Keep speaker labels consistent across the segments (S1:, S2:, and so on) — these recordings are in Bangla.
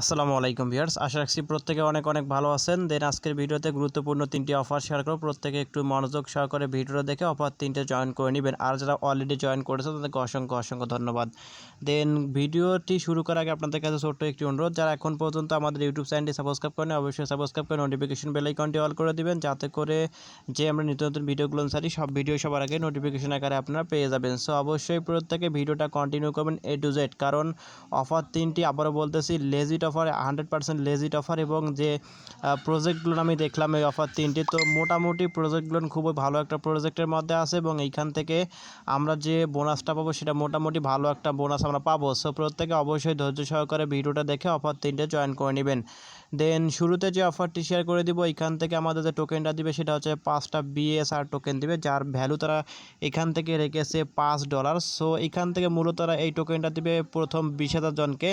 S1: আসসালামু আলাইকুম ভিউয়ার্স। আশা রাখছি প্রত্যেকে অনেক অনেক ভালো আছেন। দেন আজকের ভিডিওতে গুরুত্বপূর্ণ তিনটি অফার শেয়ার করব। প্রত্যেকে একটু মনোযোগ সহকারে ভিডিওটা দেখে অফার তিনটে জয়েন করে নেবেন। আর যারা অলরেডি জয়েন করেছে, তাদেরকে অসংখ্য অসংখ্য ধন্যবাদ। দেন ভিডিওটি শুরু করার আগে আপনাদের কাছে ছোট্ট একটি অনুরোধ, যারা এখন পর্যন্ত আমাদের ইউটিউব চ্যানেলটি সাবস্ক্রাইব করেন অবশ্যই সাবস্ক্রাইব করে নোটিফিকেশন বেল আইকনটি অল করে দিবেন। যাতে করে যে আমরা নিত্য নতুন ভিডিওগুলো ছাড়ি সব ভিডিও সবার আগে নোটিফিকেশন আকারে আপনারা পেয়ে যাবেন। সো অবশ্যই প্রত্যেকে ভিডিওটা কন্টিনিউ করবেন এ টু জেড কারণ অফার তিনটি, আবারও বলতেছি legit offer hundred percent legit offer এবং যে প্রজেক্টগুলো আমি দেখলাম এই অফার তিনটি, তো মোটামুটি প্রজেক্টগুলো খুবই ভালো একটা প্রজেক্টের মধ্যে আছে এবং এইখান থেকে আমরা যে বোনাসটা পাবো সেটা মোটামুটি ভালো একটা বোনাস আমরা পাবো। সো প্রত্যেকে অবশ্যই ধৈর্য সহকারে ভিডিওটা দেখে অফার তিনটে জয়েন করে নেবেন। দেন শুরুতে যে অফারটি শেয়ার করে দিব এখান থেকে আমাদের যে টোকেনটা দিবে সেটা হচ্ছে পাঁচটা বিএসআর টোকেন দিবে, যার ভ্যালু তারা এখান থেকে রেখেছে পাঁচ ডলার সো এখান থেকে মূলত তারা এই টোকেনটা দিবে প্রথম বিশ জনকে।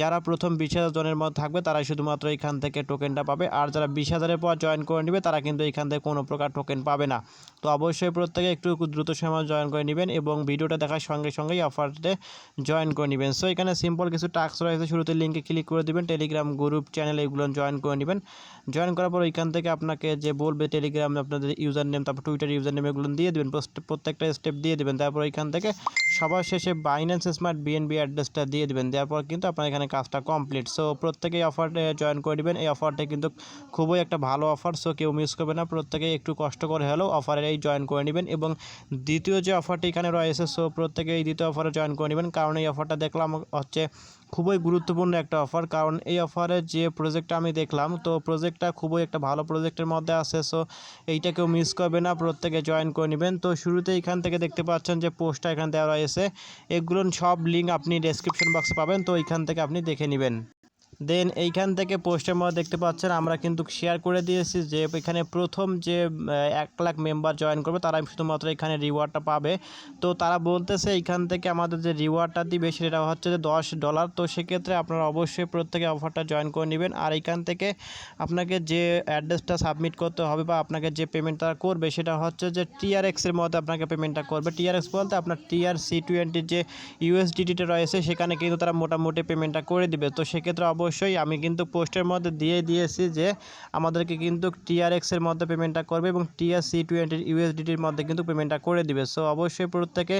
S1: যারা প্রথম বিশ জনের মধ্যে থাকবে, তারাই শুধুমাত্র এখান থেকে টোকেনটা পাবে। আর যারা বিশ হাজারের পর জয়েন করে নেবে, তারা কিন্তু এখান থেকে কোনো প্রকার টোকেন পাবে না। তো অবশ্যই প্রত্যেকে একটু দ্রুত সময় জয়েন করে নেবেন এবং ভিডিওটা দেখার সঙ্গে সঙ্গেই অফারতে জয়েন করে নেবেন। সো এখানে সিম্পল কিছু টাস্ক রয়েছে, শুরুতে লিঙ্কে ক্লিক করে দিবেন টেলিগ্রাম গ্রুপ চ্যানেল এগুলো জয়েন করে নেবেন। জয়েন করার পর এখান থেকে আপনাকে যে বলবে টেলিগ্রাম আপনাদের ইউজার নেম তারপর টুইটার ইউজার নেম এগুলো দিয়ে দেবেন প্রত্যেকটা স্টেপ দিয়ে দেবেন। তারপর এখান থেকে সবার শেষে বাইন্যান্স স্মার্ট বিএনবি অ্যাড্রেসটা দিয়ে দেবেন। দেওয়ার পর কিন্তু আপনার এখানে কাজটা কমপ্লিট সো প্রত্যেকেই অফারটা জয়েন করে নেবেন। এই অফারটা কিন্তু খুবই একটা ভালো অফার সো কেউ মিস করবে না। প্রত্যেকেই একটু কষ্ট করে হলেও অফারে এই জয়েন করে নেবেন। এবং দ্বিতীয় যে অফারটি এখানে রয়েছে সো প্রত্যেকে এই দ্বিতীয় অফারে জয়েন করে নেবেন। কারণ এই অফারটা দেখলাম হচ্ছে খুবই গুরুত্বপূর্ণ একটা অফার কারণ এই অফারে যে প্রজেক্টটা আমি দেখলাম, তো প্রজেক্টটা খুবই একটা ভালো প্রজেক্টের মধ্যে আছে। সো এইটা কেউ মিস করবে না। প্রত্যেকে জয়েন করে নেবেন। তো শুরুতে এখান থেকে দেখতে পাচ্ছেন যে পোস্টটা এখানে দেওয়া রয়েছে। এগুলো সব লিঙ্ক আপনি ডেসক্রিপশন বক্সে পাবেন। তো এইখান থেকে আপনি দেখে নেবেন। দেন এইখান থেকে পোস্টের মধ্যে দেখতে পাচ্ছেন, আমরা কিন্তু শেয়ার করে দিয়েছি যে এখানে প্রথম যে এক লাখ মেম্বার জয়েন করবে, তারাই শুধুমাত্র এখানে রিওয়ার্ডটা পাবে। তো তারা বলতেছে এইখান থেকে আমাদের যে রিওয়ার্ডটা দিবে, সেটা হচ্ছে যে দশ ডলার তো সেক্ষেত্রে আপনারা অবশ্যই প্রত্যেকে অফারটা জয়েন করে নেবেন। আর এইখান থেকে আপনাকে যে অ্যাড্রেসটা সাবমিট করতে হবে বা আপনাকে যে পেমেন্ট তারা করবে, সেটা হচ্ছে যে টিআরএক্সের মধ্যে আপনাকে পেমেন্টটা করবে। টিআরএক্স বলতে আপনার টিআর সি টোয়েন্টির যে ইউএসডিটিটা রয়েছে, সেখানে কিন্তু তারা মোটামুটি পেমেন্টটা করে দিবে। তো সেক্ষেত্রে অবশ্যই আমি কিন্তু পোস্টের মধ্যে দিয়ে দিয়েছি যে আমাদেরকে কিন্তু টিআরএক্সের মধ্যে পেমেন্টটা করবে এবং টিআর সি টোয়েন্টির ইউএসডিটির মধ্যে কিন্তু পেমেন্টটা করে দিবে। সো অবশ্যই প্রত্যেকে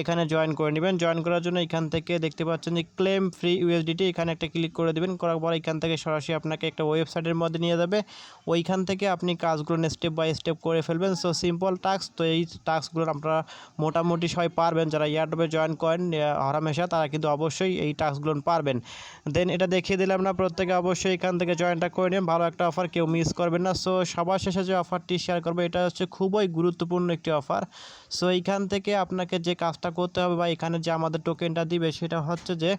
S1: এখানে জয়েন করে নেবেন। জয়েন করার জন্য এখান থেকে দেখতে পাচ্ছেন যে ক্লেম ফ্রি ইউএসডিটি এখানে একটা ক্লিক করে দেবেন। করার পর এখান থেকে সরাসরি আপনাকে একটা ওয়েবসাইটের মধ্যে নিয়ে যাবে। ওইখান থেকে আপনি কাজগুলো স্টেপ বাই স্টেপ করে ফেলবেন। সো সিম্পল টাস্ক তো এই টাস্কগুলো আপনারা মোটামুটি সবাই পারবেন। যারা ইয়ারডবে জয়েন করেন হরামেশা, তারা কিন্তু অবশ্যই এই টাস্কগুলো পারবেন। দেন এটা দেখিয়ে দিলাম না, প্রত্যেকে অবশ্যই এখান থেকে জয়েনটা করে নিন। ভালো একটা অফার কেউ মিস করবেন না। সো সবার শেষে যে অফারটি শেয়ার করবে, এটা হচ্ছে খুবই গুরুত্বপূর্ণ একটি অফার সো এইখান থেকে আপনাকে যে কাজটা করতে হবে বা এখানে যে আমাদের টোকেনটা দিবে, সেটা হচ্ছে যে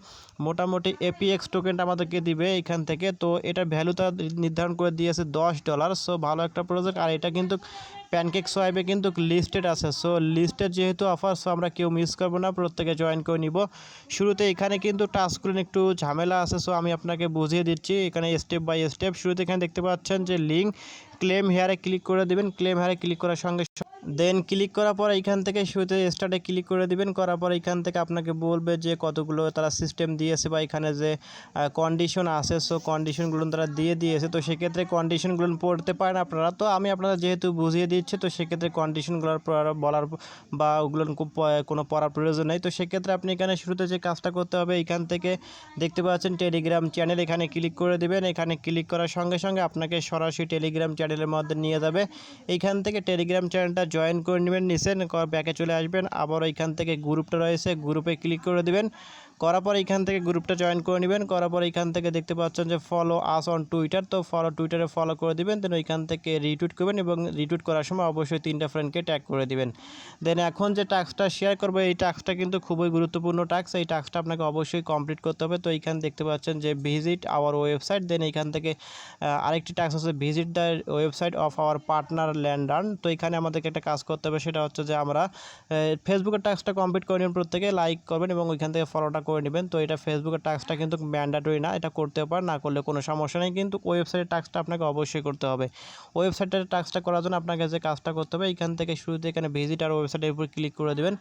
S1: মোটামুটি এপিএক্স টোকেনটা আমাদেরকে দিবে এখান থেকে। তো এটার ভ্যালুটা নির্ধারণ করে দিয়েছে দশ ডলার সো ভালো একটা প্রজেক্ট আর এটা কিন্তু প্যানকেক সোয়াইবে কিন্তু লিস্টেড আছে। সো, লিস্টেড যেহেতু অফার, সো আমরা কেউ মিস করব না, প্রত্যেকে জয়েন করে নিব। শুরুতে এখানে কিন্তু টাস্কগুলো একটু ঝামেলা আছে, সো আমি আপনাকে বুঝিয়ে দিচ্ছি। এখানে স্টেপ বাই স্টেপ শুরুতে এখানে দেখতে পাচ্ছেন যে লিঙ্ক ক্লেম হেয়ারে ক্লিক করে দেবেন। ক্লেম হেয়ারে ক্লিক করার সঙ্গে দেন ক্লিক করার পর এইখান থেকে শুরুতে স্টার্টে ক্লিক করে দিবেন। করার পর এইখান থেকে আপনাকে বলবে যে কতগুলো তারা সিস্টেম দিয়েছে বা এখানে যে কন্ডিশন আছে সো কন্ডিশনগুলো তারা দিয়ে দিয়েছে। তো সেক্ষেত্রে কন্ডিশনগুলো পড়তে পারেন আপনারা। তো আমি আপনারা যেহেতু বুঝিয়ে দিচ্ছি, তো সেক্ষেত্রে কন্ডিশনগুলোর বলার বা ওগুলো খুব কোনো পড়ার প্রয়োজন নেই। তো সেক্ষেত্রে আপনি এখানে শুরুতে যে কাজটা করতে হবে এখান থেকে দেখতে পাচ্ছেন টেলিগ্রাম চ্যানেল এখানে ক্লিক করে দিবেন। এখানে ক্লিক করার সঙ্গে সঙ্গে আপনাকে সরাসরি টেলিগ্রাম চ্যানেলের মধ্যে নিয়ে যাবে। এইখান থেকে টেলিগ্রাম চ্যানেলটা জয়েন করে নেবেন নিচে ব্যাকে চলে আসবেন, আবার ওইখান থেকে গ্রুপটা রয়েছে গ্রুপে ক্লিক করে দেবেন। করার পর এখান থেকে গ্রুপটা জয়েন করে নেবেন। করার পর এখান থেকে দেখতে পাচ্ছেন যে ফলো আস অন টুইটার তো ফলো টুইটারে ফলো করে দিবেন দেন ওইখান থেকে রিটুইট করবেন এবং রিটুইট করার সময় অবশ্যই তিনটা ফ্রেন্ডকে ট্যাগ করে দিবেন। দেন এখন যে টাস্কটা শেয়ার করব, এই টাস্কটা কিন্তু খুবই গুরুত্বপূর্ণ টাস্ক এই টাস্কটা আপনাকে অবশ্যই কমপ্লিট করতে হবে। তো এইখানে দেখতে পাচ্ছেন যে ভিজিট আওয়ার ওয়েবসাইট দেন এইখান থেকে আরেকটি টাস্ক আছে visit the website of our partner Landern তো এখানে আমাদেরকে একটা কাজ করতে হবে, সেটা হচ্ছে যে আমরা ফেসবুকের টাস্কটা কমপ্লিট করে নেবেন প্রত্যেকে লাইক করবেন এবং ওইখান থেকে ফলোটা করে নেবেন। তো এটা ফেসবুকের টাস্কটা কিন্তু ম্যান্ডাটরি না। এটা করতে পার না করলে কোনো সমস্যা নেই। কিন্তু ওয়েবসাইটের টাস্কটা আপনাকে অবশ্যই করতে হবে। ওয়েবসাইটের টাস্কটা করার জন্য আপনাকে যে কাজটা করতে হবে, এইখান থেকে শুরুতে এখানে ভিজিট আর ওয়েবসাইটের উপর ক্লিক করে দেবেন।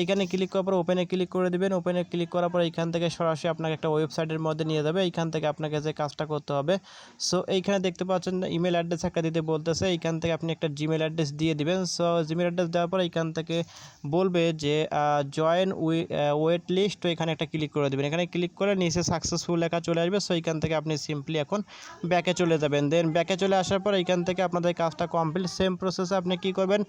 S1: এইখানে ক্লিক করার পর ওপেনে ক্লিক করে দেবেন। ওপেনে ক্লিক করার পর এইখান থেকে সরাসরি আপনাকে একটা ওয়েবসাইটের মধ্যে নিয়ে যাবে। এইখান থেকে আপনাকে যে কাজটা করতে হবে। সো এইখানে দেখতে পাচ্ছেন ইমেল অ্যাড্রেস একটা দিতে বলতেছে। এইখান থেকে আপনি একটা জিমেল অ্যাড্রেস দিয়ে দিবেন। সো জিমেল অ্যাড্রেস দেওয়ার পর এইখান থেকে বলবে যে জয়েন ওয়েট লিস্ট তো এখানে একটা ক্লিক করে দেবেন। এখানে ক্লিক করে নিচে সাকসেসফুল লেখা চলে আসবে। সো এইখান থেকে আপনি সিম্পলি এখন ব্যাকে চলে যাবেন। দেন ব্যাকে চলে আসার পর এইখান থেকে আপনাদের কাজটা কমপ্লিট সেম প্রসেসে আপনি কি করবেন?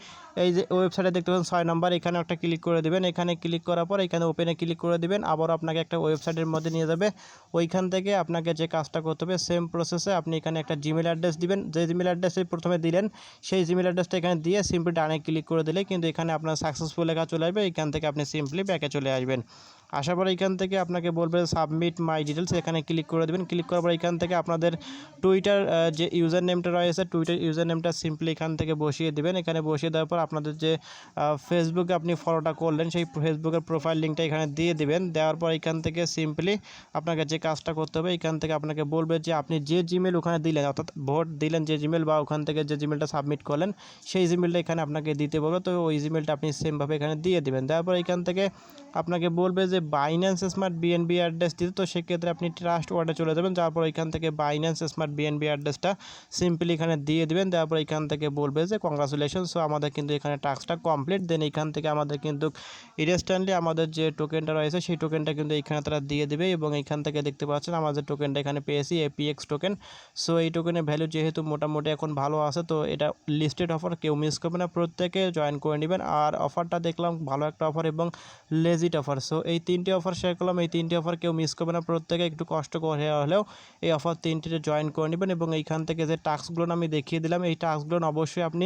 S1: এই যে ওয়েবসাইটে দেখতে পাচ্ছেন ছয় নম্বর এখানে একটা ক্লিক করে দেবেন। এখানে ক্লিক করার পর এখানে ওপেনে ক্লিক করে দিবেন। আবার আপনাকে একটা ওয়েবসাইটের মধ্যে নিয়ে যাবে। ওইখান থেকে আপনাকে যে কাজটা করতে হবে সেম প্রসেসে আপনি এখানে একটা জিমেল অ্যাড্রেস দিবেন। যে জিমেল অ্যাড্রেসে প্রথমে দিলেন, সেই জিমেল অ্যাড্রেসটা এখানে দিয়ে সিম্পলি ডানে ক্লিক করে দিলে কিন্তু এখানে আপনার সাকসেসফুল লেখা চলে আসবে। এখান থেকে আপনি সিম্পলি ব্যাকে চলে আসবেন। আসার পর এখান থেকে আপনাকে বলবে সাবমিট মাই ডিটেলস এখানে ক্লিক করে দেবেন। ক্লিক করার পর এখান থেকে আপনাদের টুইটার যে ইউজার নেমটা রয়েছে টুইটার ইউজার নেমটা সিম্পলি এখান থেকে বসিয়ে দেবেন। এখানে বসিয়ে দেওয়ার পর আপনাদের যে ফেসবুকে আপনি ফলোটা করলেন, সেই ফেসবুকের প্রোফাইল লিঙ্কটা এখানে দিয়ে দিবেন। দেওয়ার পর এখান থেকে সিম্পলি আপনাকে যে কাজটা করতে হবে, এখান থেকে আপনাকে বলবে যে, আপনি যে জিমেল ওখানে দিলেন, অর্থাৎ ভোট দিলেন যে জিমেল বা ওখান থেকে যে জিমেলটা সাবমিট করলেন, সেই জিমেলটা এখানে আপনাকে দিতে বলবে। তো ওই জিমেলটা আপনি সেমভাবে এখানে দিয়ে দেবেন। দেওয়ার পর এখান থেকে আপনাকে বলবে যে বাইন্যান্স স্মার্ট বিএনবি অ্যাড্রেস দিতে, তো সেক্ষেত্রে আপনি ট্রাস্ট ওয়ার্ডে চলে যাবেন। তারপর এখান থেকে বাইন্যান্স স্মার্ট বিএনবি অ্যাড্রেসটা সিম্পলি এখানে দিয়ে দেবেন। তারপর এখান থেকে বলবে যে কংগ্রাচুলেশন সো আমাদের কিন্তু এখানে টাস্কটা কমপ্লিট দেন এখান থেকে আমাদের কিন্তু ইনস্ট্যান্টলি আমাদের যে টোকেনটা রয়েছে, সেই টোকেনটা কিন্তু এখানে তারা দিয়ে দেবে এবং এখান থেকে দেখতে পাচ্ছেন আমাদের টোকেনটা এখানে পেয়েছি এপিএক্স টোকেন সো এই টোকেনের ভ্যালু যেহেতু মোটামুটি এখন ভালো আছে, তো এটা লিস্টেড অফার কেউ মিস করবে না। প্রত্যেকে জয়েন করে নেবেন। আর অফারটা দেখলাম ভালো একটা অফার এবং লেজিট অফার সো এই তিনটি অফার শেয়ার করলাম। এই তিনটি অফার কেউ মিস করবে না। প্রত্যেকে একটু কষ্ট করে হলেও এই অফার তিনটিতে জয়েন করে নেবেন এবং এইখান থেকে যে টাস্কগুলো আমি দেখিয়ে দিলাম, এই টাস্কগুলো অবশ্যই আপনি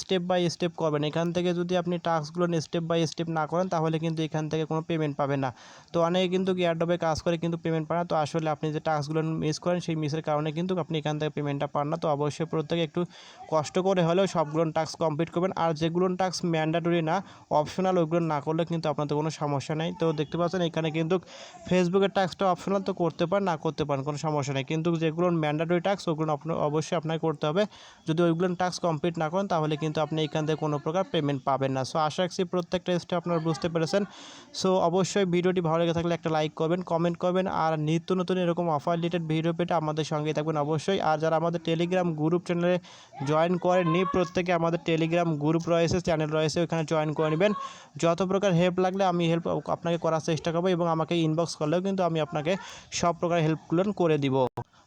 S1: স্টেপ বাই স্টেপ করবেন। এখান থেকে যদি আপনি টাস্কগুলো স্টেপ বাই স্টেপ না করেন, তাহলে কিন্তু এখান থেকে কোনো পেমেন্ট পাবেন না। তো অনেকে কিন্তু এয়ারডবে কাজ করে কিন্তু পেমেন্ট পান না। তো আসলে আপনি যে টাস্কগুলো মিস করেন, সেই মিসের কারণে কিন্তু আপনি এখান থেকে পেমেন্টটা পান না। তো অবশ্যই প্রত্যেকে একটু কষ্ট করে হলেও সবগুলো টাস্ক কমপ্লিট করবেন। আর যেগুলো টাস্ক ম্যান্ডাটরি না অপশনাল ওইগুলো না করলে কিন্তু আপনাদের কোনো সমস্যা নেই। তো দেখতে পাচ্ছেন এখানে কিন্তু ফেসবুকের টাস্কটা অপশনাল তো করতে পারেন, না করতে পারেন কোনো সমস্যা নেই। কিন্তু যেগুলো ম্যান্ডাটরি টাস্ক ওগুলো অবশ্যই আপনাকে করতে হবে। যদি ওইগুলো টাস্ক কমপ্লিট না করেন, তাহলে কিন্তু আপনি এখান থেকে কোনো প্রকার পেমেন্ট পাবেন না। সো আশা রাখছি প্রত্যেকটা স্টেপ আপনারা বুঝতে পেরেছেন। সো অবশ্যই ভিডিওটি ভালো লেগে থাকলে একটা লাইক করবেন কমেন্ট করবেন, আর নিত্য নতুন এরকম অফার রিলেটেড ভিডিও পেতে আমাদের সঙ্গে থাকবেন অবশ্যই। আর যারা আমাদের টেলিগ্রাম গ্রুপ চ্যানেলে জয়েন করেননি, প্রত্যেকে আমাদের টেলিগ্রাম গ্রুপ রয়েছে চ্যানেল রয়েছে ওখানে জয়েন করে নেবেন। যত প্রকার হেল্প লাগলে আমি হেল্প আপনাকে করার চেষ্টা করব এবং আমাকে ইনবক্স করলেও কিন্তু আমি আপনাকে সব প্রকার হেল্পগুলো করে দিব।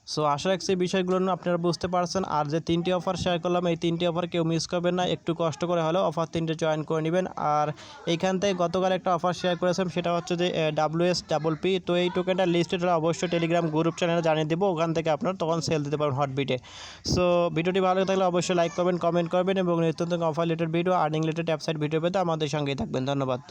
S1: সো আশা রাখছি বিষয়গুলো আপনারা বুঝতে পারছেন। আর যে তিনটি অফার শেয়ার করলাম, এই তিনটি অফার কেউ মিস করবেন না। একটু কষ্ট করে হলেও অফার তিনটে জয়েন করে নেবেন। আর এইখান থেকে গতকাল একটা অফার শেয়ার করেছিলাম, সেটা হচ্ছে যে ডাব্লিউ এস ডাবল পি তো এই টোকেনটা লিস্টেড হলে অবশ্যই টেলিগ্রাম গ্রুপ চ্যানেলে জানিয়ে দেবো। ওখান থেকে আপনারা তখন সেল দিতে পারবেন হটবিটে সো ভিডিওটি ভালো থাকলে অবশ্যই লাইক করবেন কমেন্ট করবেন এবং নিত্য offer related video earning related website video পেতে আমাদের সঙ্গেই থাকবেন। ধন্যবাদ।